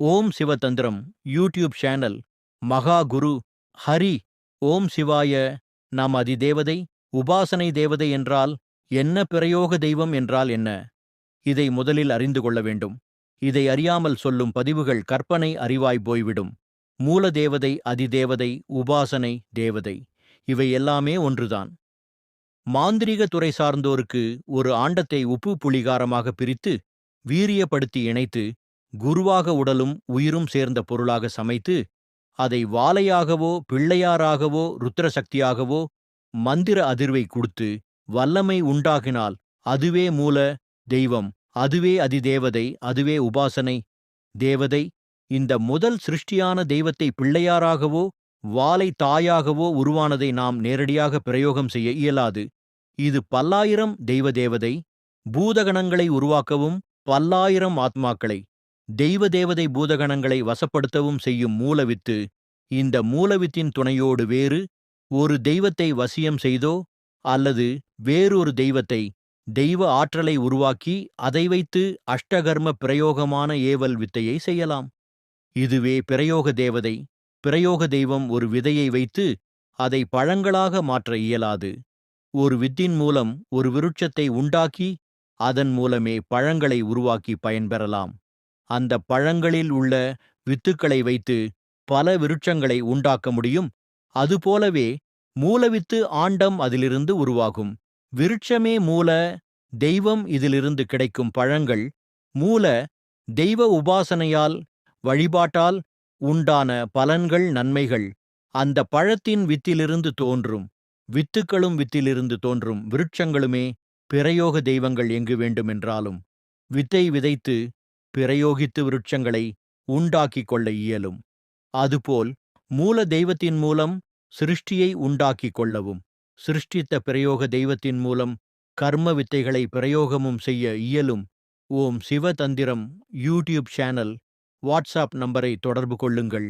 ஓம் Sivathanthiram YouTube channel மகா குரு ஹரி. ஓம் சிவாய நாம் அதிதேவதை உபாசனை தேவதை என்றால் என்ன பிரயோக தெய்வம் என்றால் என்ன? இதை முதலில் அறிந்து கொள்ள வேண்டும். இதை அறியாமல் சொல்லும் பதிவுகள் கற்பனை அறிவாய் போய்விடும். மூல தேவதை அதிதேவதை உபாசனை தேவதை இவை எல்லாமே ஒன்றுதான். மாந்திரிக துறை சார்ந்தோருக்கு ஒரு ஆண்டத்தை உப்பு புளிகாரமாக பிரித்து வீரியப்படுத்தி இணைத்து குருவாக உடலும் உயிரும் சேர்ந்த பொருளாக சமைத்து அதை வாலையாகவோ பிள்ளையாராகவோ ருத்ரசக்தியாகவோ மந்திர அதிர்வை கொடுத்து வல்லமை உண்டாகினால் அதுவே மூல தெய்வம் அதுவே அதிதேவதை அதுவே உபாசனை. தேவதை இந்த முதல் சிருஷ்டியான தெய்வத்தை பிள்ளையாராகவோ வாலை தாயாகவோ உருவானதை நாம் நேரடியாக பிரயோகம் செய்ய இயலாது. இது பல்லாயிரம் தெய்வ தேவதை பூதகணங்களை உருவாக்கவும் பல்லாயிரம் ஆத்மாக்களை தெய்வதேவதை பூதகணங்களை வசப்படுத்தவும் செய்யும் மூலவித்து இந்த மூலவித்தின் துணையோடு வேறு ஒரு தெய்வத்தை வசியம் செய்தோ அல்லது வேறொரு தெய்வத்தை தெய்வ ஆற்றலை உருவாக்கி அதை வைத்து அஷ்டகர்ம பிரயோகமான ஏவல் வித்தையை செய்யலாம். இதுவே பிரயோக தேவதை பிரயோக தெய்வம் ஒரு விதையை வைத்து அதை பழங்களாக மாற்ற இயலாது. ஒரு வித்தின் மூலம் ஒரு விருட்சத்தை உண்டாக்கி அதன் மூலமே பழங்களை உருவாக்கி பயன்பெறலாம். அந்த பழங்களில் உள்ள வித்துக்களை வைத்து பல விருட்சங்களை உண்டாக்க முடியும். அதுபோலவே மூலவித்து ஆண்டம் அதிலிருந்து உருவாகும். விருட்சமே மூல தெய்வம் இதிலிருந்து கிடைக்கும் பழங்கள் மூல தெய்வ உபாசனையால் வழிபாட்டால் உண்டான பலன்கள் நன்மைகள். அந்த பழத்தின் வித்திலிருந்து தோன்றும் வித்துக்களும் வித்திலிருந்து தோன்றும் விருட்சங்களுமே பிரயோக தெய்வங்கள் எங்கு வேண்டுமென்றாலும். வித்தை விதைத்து பிரயோகித்து விருட்சங்களை உண்டாக்கிக் கொள்ள இயலும். அதுபோல் மூல தெய்வத்தின் மூலம் சிருஷ்டியை உண்டாக்கிக் கொள்ளவும் சிருஷ்டித்த பிரயோக தெய்வத்தின் மூலம் கர்ம வித்தைகளை பிரயோகமும் செய்ய இயலும். Om Sivathanthiram YouTube channel WhatsApp நம்பரை தொடர்பு கொள்ளுங்கள்.